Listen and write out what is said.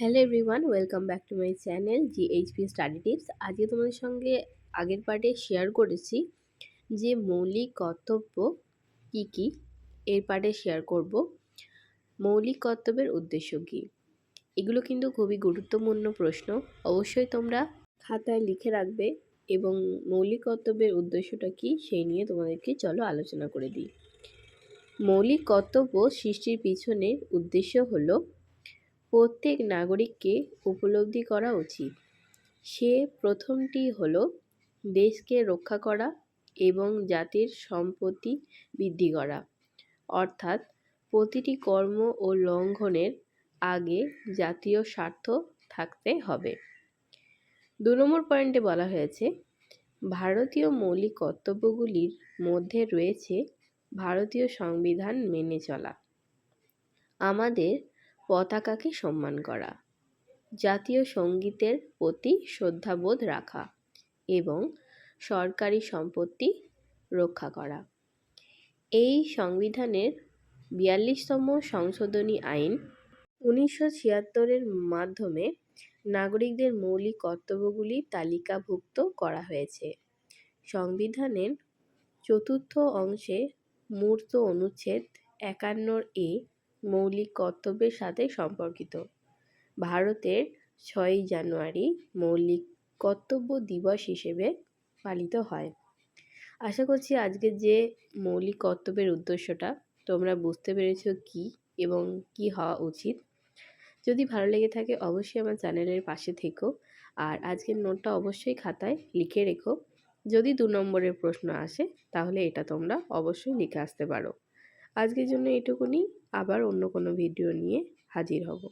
Hello everyone, welcome back to my channel G GHP study tips. আজকে তোমাদের সঙ্গে আগের পার্টে শেয়ার করেছি যে মৌলিক কর্তব্য কি কি, এর পার্টে শেয়ার করব। মৌলিক কর্তব্যের উদ্দেশ্য কী? এগুলো কিন্তু খুবই গুরুত্বপূর্ণ প্রশ্ন। অবশ্যই তোমরা খাতায় লিখে রাখবে এবং মৌলিক কর্তব্যের উদ্দেশ্যটা কি সেই নিয়ে তোমাদেরকে চলো আলোচনা করে দিই। মৌলিক কর্তব্য সৃষ্টির পিছনের উদ্দেশ্য হলো প্রত্যেক নাগরিককে উপলব্ধি করা উচিত। সে প্রথমটি হলো দেশকে রক্ষা করা এবং জাতির সম্পত্তি বৃদ্ধি করা। অর্থাৎ প্রতিটি কর্ম ও লঙ্ঘনের আগে জাতীয় স্বার্থ থাকতে হবে। দু নম্বর পয়েন্টে বলা হয়েছে, ভারতীয় মৌলিক কর্তব্যগুলির মধ্যে রয়েছে ভারতীয় সংবিধান মেনে চলা। আমাদের পতাকাকে সম্মান করা। জাতীয় সঙ্গীতের প্রতি শ্রদ্ধাবোধ রাখা এবং সরকারি সম্পত্তি রক্ষা করা। এই সংবিধানের বিয়াল্লিশতম সংশোধনী আইন উনিশশো ছিয়াত্তরের মাধ্যমে নাগরিকদের মৌলিক কর্তব্যগুলি তালিকাভুক্ত করা হয়েছে। সংবিধানের চতুর্থ অংশে মূর্ত অনুচ্ছেদ একান্নর এ মৌলিক কর্তব্যের সাথে সম্পর্কিত। ভারতের ছয়ই জানুয়ারি মৌলিক কর্তব্য দিবস হিসেবে পালিত হয়। আশা করছি আজকের যে মৌলিক কর্তব্যের উদ্দেশ্যটা তোমরা বুঝতে পেরেছ কি এবং কি হওয়া উচিত। যদি ভালো লেগে থাকে অবশ্যই আমার চ্যানেলের পাশে থেকো আর আজকের নোটটা অবশ্যই খাতায় লিখে রেখো। যদি দু নম্বরের প্রশ্ন আসে তাহলে এটা তোমরা অবশ্যই লিখে আসতে পারো। আজকের জন্য এটুকুনি। আবার অন্য কোনো ভিডিও নিয়ে হাজির হব।